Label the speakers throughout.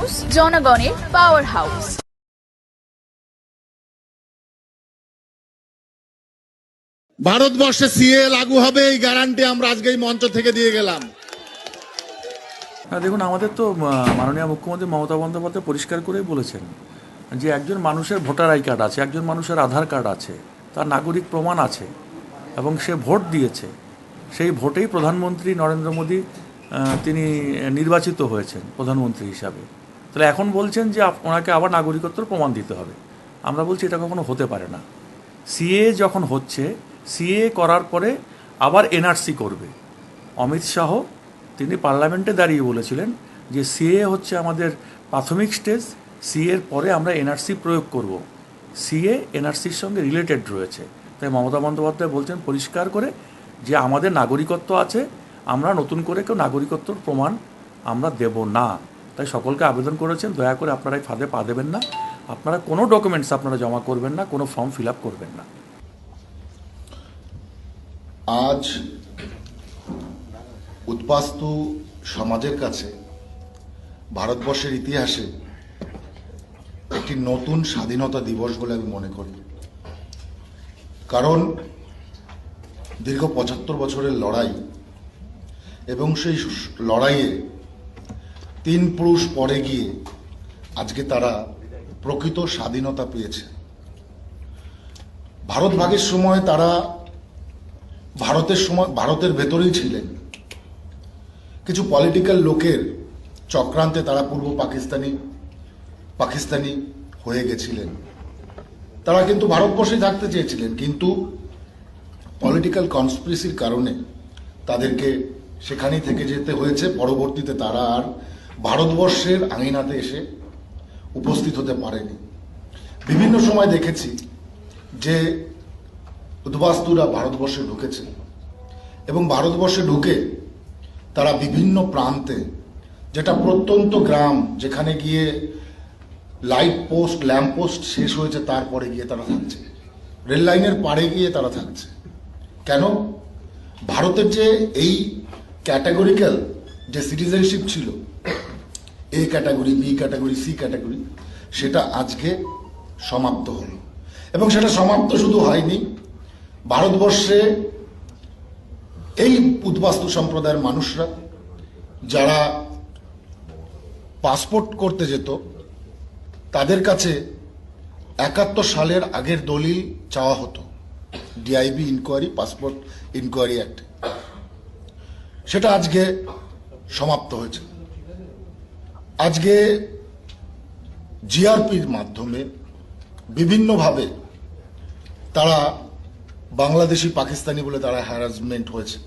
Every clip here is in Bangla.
Speaker 1: নিউজ জনগণের পাওয়ার হাউস
Speaker 2: ভারতবর্ষে সিএ লাগু হবে এই গ্যারান্টি আমরা আজকে এই মঞ্চ থেকে দিয়ে গেলাম।
Speaker 3: দেখুন আমাদের তো মাননীয় মুখ্যমন্ত্রী মমতা বন্দ্যোপাধ্যায় পরিষ্কার করেই বলেছেন যে একজন মানুষের ভোটার আই কার্ড আছে একজন মানুষের আধার কার্ড আছে তার নাগরিক প্রমাণ আছে এবং সে ভোট দিয়েছে। সেই ভোটেই প্রধানমন্ত্রী নরেন্দ্র মোদী তিনি নির্বাচিত হয়েছেন প্রধানমন্ত্রী হিসাবে। তাহলে এখন বলছেন যে ওনাকে আবার নাগরিকত্বের প্রমাণ দিতে হবে। আমরা বলছি এটা কখনো হতে পারে না। সিএ যখন হচ্ছে, সিএ করার পরে আবার এনআরসি করবে। অমিত শাহ, তিনি পার্লামেন্টে দাঁড়িয়ে বলেছিলেন যে সিএ হচ্ছে আমাদের প্রাথমিক স্টেজ সিএর পরে আমরা এনআরসি প্রয়োগ করব। সিএ এনআরসির সঙ্গে রিলেটেড রয়েছে। তাই মমতা বন্দ্যোপাধ্যায় বলছেন পরিষ্কার করে যে আমাদের নাগরিকত্ব আছে, আমরা নতুন করে কেউ নাগরিকত্বর প্রমাণ আমরা দেব না। তাই সকলকে আবেদন করেছেন, দয়া করে আপনারা এই ফাঁদে পা দেবেন না। আপনারা কোনো ডকুমেন্টস আপনারা জমা করবেন না, কোনো ফর্ম ফিল আপ করবেন না।
Speaker 4: আজ উদ্বাস্তু সমাজের কাছে ভারতবর্ষের ইতিহাসে একটি নতুন স্বাধীনতা দিবস বলে আমি মনে করি। কারণ দীর্ঘ পঁচাত্তর বছরের লড়াই এবং সেই লড়াইয়ে তিন পুরুষ পরে গিয়ে আজকে তারা প্রকৃত স্বাধীনতা পেয়েছে। ভারত ভাগের সময় তারা ভারতের সময়, ভারতের ভেতরেই ছিলেন। কিছু পলিটিক্যাল লোকের চক্রান্তে তারা পূর্ব পাকিস্তানি পাকিস্তানি হয়ে গেছিলেন। তারা কিন্তু ভারতবর্ষে থাকতে চেয়েছিলেন, কিন্তু পলিটিক্যাল কনস্পিরেসির কারণে তাদেরকে সেখানেই থেকে যেতে হয়েছে। পরবর্তীতে তারা আর ভারতবর্ষের আঙিনাতে এসে উপস্থিত হতে পারেনি। বিভিন্ন সময় দেখেছি যে উদ্বাস্তুরা ভারতবর্ষে ঢুকেছে এবং ভারতবর্ষে ঢুকে তারা বিভিন্ন প্রান্তে, যেটা প্রত্যন্ত গ্রাম, যেখানে গিয়ে লাইট পোস্ট, ল্যাম্প পোস্ট শেষ হয়েছে, তারপরে গিয়ে তারা থাকছে। রেল লাইনের পাড়ে গিয়ে তারা থাকছে। কেন? ভারতের যে এই ক্যাটাগরিক্যাল যে সিটিজেনশিপ ছিল A category B category C category সেটা আজকে সমাপ্ত হলো। এবং সেটা সমাপ্ত শুধু হয়নি, ভারতবর্ষে এই উদ্বাস্তু সম্প্রদায়ের মানুষরা যারা পাসপোর্ট করতে যেত, তাদের কাছে একাত্তর সালের আগের দলিল চাওয়া হতো। DIB inquiry passport inquiry act সেটা আজকে সমাপ্ত হয়েছে। আজকে জিআরপির মাধ্যমে বিভিন্নভাবে তারা বাংলাদেশি পাকিস্তানি বলে তারা হ্যারাসমেন্ট হয়েছে।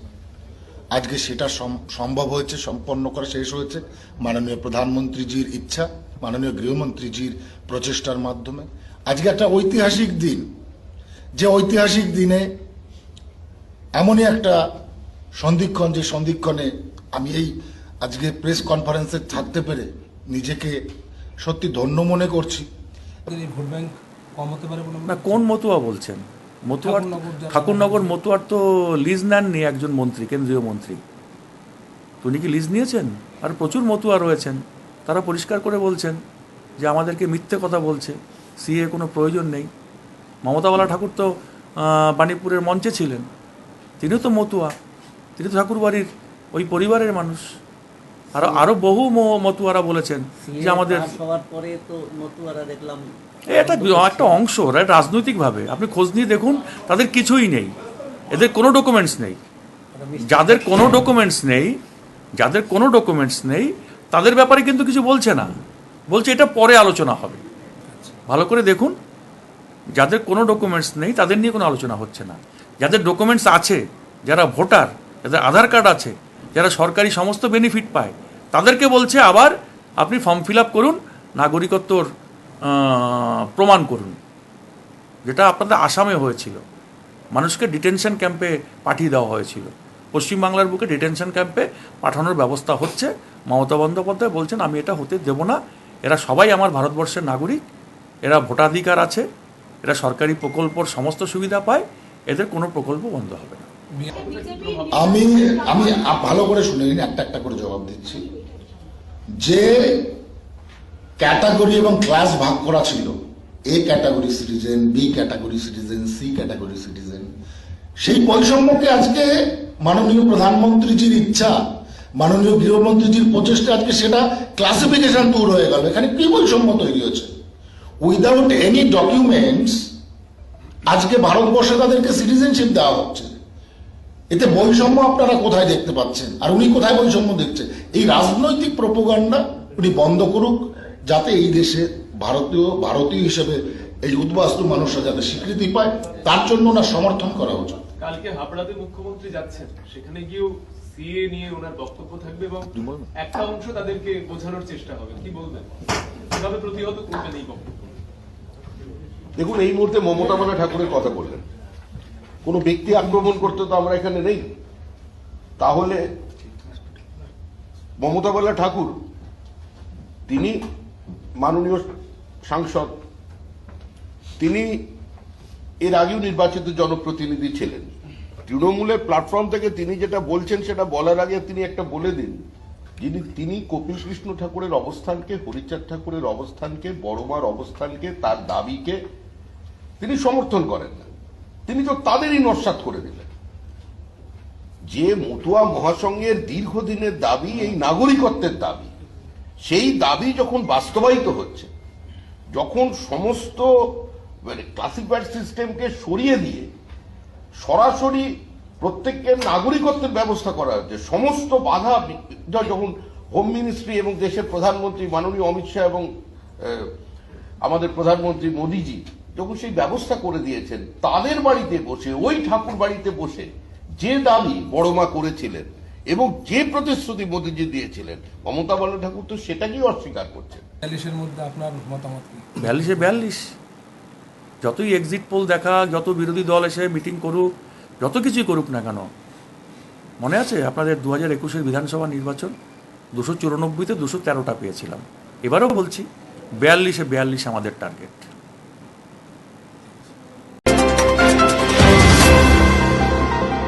Speaker 4: আজকে সেটা সম- সম্ভব হয়েছে, সম্পন্ন করা শেষ হয়েছে মাননীয় প্রধানমন্ত্রীজির ইচ্ছা, মাননীয় গৃহমন্ত্রীজির প্রচেষ্টার মাধ্যমে। আজকে একটা ঐতিহাসিক দিন। যে ঐতিহাসিক দিনে এমনই একটা সন্ধিক্ষণ, যে সন্ধিক্ষণে আমি এই আজকে প্রেস কনফারেন্সে থাকতে পেরে নিজেকে সত্যি ধন্য মনে করছি।
Speaker 5: ভোট ব্যাংক কম হতে পারে
Speaker 3: না কোন মতুয়া বলছেন? মতুয়ার
Speaker 5: ঠাকুরনগর
Speaker 3: মতুয়ার তো লিজ নেননি একজন মন্ত্রী কেন্দ্রীয় মন্ত্রী। উনি কি লিজ নিয়েছেন? আর প্রচুর মতুয়া রয়েছেন। তারা পরিষ্কার করে বলছেন যে আমাদেরকে মিথ্যে কথা বলছে। সিএ কোনো প্রয়োজন নেই। মমতাওয়ালা ঠাকুর তো বাণীপুরের মঞ্চে ছিলেন। তিনিও তো মতুয়া। তিনি তো ঠাকুরবাড়ির ওই পরিবারের মানুষ। আরও আরও বহু মতুয়ারা বলেছেন যে আমাদের
Speaker 6: পাস পরে তো মতুয়ারা দেখলাম
Speaker 3: এটা একটা অংশ রাইট রাজনৈতিকভাবে। আপনি খোঁজ নিয়ে দেখুন তাদের কিছুই নেই। এদের কোনো ডকুমেন্টস নেই। যাদের কোনো ডকুমেন্টস নেই যাদের কোনো ডকুমেন্টস নেই তাদের ব্যাপারে কিন্তু কিছু বলছে না। বলছে এটা পরে আলোচনা হবে। ভালো করে দেখুন যাদের কোনো ডকুমেন্টস নেই তাদের নিয়ে কোনো আলোচনা হচ্ছে না। যাদের ডকুমেন্টস আছে যারা ভোটার যাদের আধার কার্ড আছে যারা সরকারি সমস্ত বেনিফিট পায় তাদেরকে বলছে আবার আপনি ফর্ম ফিল আপ করুন, নাগরিকত্বর প্রমাণ করুন, যেটা আপনাদের আসামে হয়েছিল। মানুষকে ডিটেনশন ক্যাম্পে পাঠিয়ে দেওয়া হয়েছিল। পশ্চিমবাংলার বুকে ডিটেনশন ক্যাম্পে পাঠানোর ব্যবস্থা হচ্ছে। মমতা বন্দ্যোপাধ্যায় বলছেন, আমি এটা হতে দেব না। এরা সবাই আমার ভারতবর্ষের নাগরিক। এরা ভোটাধিকার আছে। এরা সরকারি প্রকল্পর সমস্ত সুবিধা পায়। এদের কোনো প্রকল্প বন্ধ হবে না।
Speaker 4: আমি আমি ভালো করে শুনে একটা একটা করে জবাব দিচ্ছি। যে ক্যাটাগরি এবং ক্লাস ভাগ করা ছিল, A category citizen, B category citizen, C category citizen, সেই বৈষম্যকে আজকে মাননীয় প্রধানমন্ত্রীজির ইচ্ছা, মাননীয় গৃহমন্ত্রীজির প্রচেষ্টা আজকে সেটা ক্লাসিফিকেশন দূর হয়ে গেল। এখানে কি বৈষম্য তৈরি হয়েছে উইদাউট এনি ডকুমেন্টস আজকে ভারতবর্ষে তাদেরকে সিটিজেনশিপ দেওয়া হচ্ছে। এতে বৈষম্য আপনারা কোথায় দেখতে পাচ্ছেন? আর উনি কোথায় বৈষম্য দেখছেন? এই রাজনৈতিক প্রোপাগান্ডা উনি বন্ধ করুক যাতে এই দেশে ভারতীয় ভারতীয় হিসেবে এই উদ্বাস্তু মানুষরা যাতে স্বীকৃতি পায় তার জন্য ওনার সমর্থন করা উচিত।
Speaker 7: কালকে হাবড়াতে মুখ্যমন্ত্রী যাচ্ছেন। সেখানে গিয়েও সিএ নিয়ে ওনার বক্তব্য থাকবে এবং একটা অংশ তাদেরকে বোঝানোর চেষ্টা হবে। কি বলবেন? কীভাবে প্রতিহত করবেন এই বক্তব্য?
Speaker 8: দেখুন এই মুহূর্তে মমতা বালা ঠাকুরের কথা বললেন। কোনো ব্যক্তি আক্রমণ করতে তো আমরা এখানে নেই। তাহলে মমতা বালা ঠাকুর, তিনি মাননীয় সাংসদ, তিনি এর আগেও নির্বাচিত জনপ্রতিনিধি ছিলেন। তৃণমূলের প্ল্যাটফর্ম থেকে তিনি যেটা বলছেন সেটা বলার আগে তিনি একটা বলে দিন। যিনি, তিনি কপিল কৃষ্ণ ঠাকুরের অবস্থানকে, হরিচাঁদ ঠাকুরের অবস্থানকে, বড়মার অবস্থানকে, তার দাবিকে তিনি সমর্থন করেন না। তিনি তো তাদেরই নস্বাত করে দিলেন। যে মতুয়া মহাসংঘের দীর্ঘদিনের দাবি, এই নাগরিকত্বের দাবি, সেই দাবি যখন বাস্তবায়িত হচ্ছে, যখন সমস্ত মানে ক্লাসিফাইড সিস্টেমকে সরিয়ে দিয়ে সরাসরি প্রত্যেককে নাগরিকত্বের ব্যবস্থা করা হচ্ছে, সমস্ত বাধা যখন হোম মিনিস্ট্রি এবং দেশের প্রধানমন্ত্রী মাননীয় অমিত শাহ এবং আমাদের প্রধানমন্ত্রী মোদীজি যখন সেই ব্যবস্থা করে দিয়েছেন তাদের বাড়িতে বসে ওই ঠাকুর বাড়িতে বসে যে দাবি বড়মা করেছিলেন এবং যে প্রতিশ্রুতি মোদীজি দিয়েছিলেন মমতা বন্দ্যোপাধ্যায় ঠাকুর তো সেটাকেই অস্বীকার করছেন।
Speaker 5: বিয়াল্লিশের মধ্যে আপনার মতামত
Speaker 3: বিয়াল্লিশে বিয়াল্লিশ। যতই এক্সিট পোল দেখা যত বিরোধী দল এসে মিটিং করুক যত কিছুই করুক না কেন মনে আছে আপনাদের দু হাজার একুশের বিধানসভা নির্বাচন? দুশো চুরানব্বইতে দুশো তেরোটা পেয়েছিলাম। এবারও বলছি বিয়াল্লিশে বিয়াল্লিশ আমাদের টার্গেট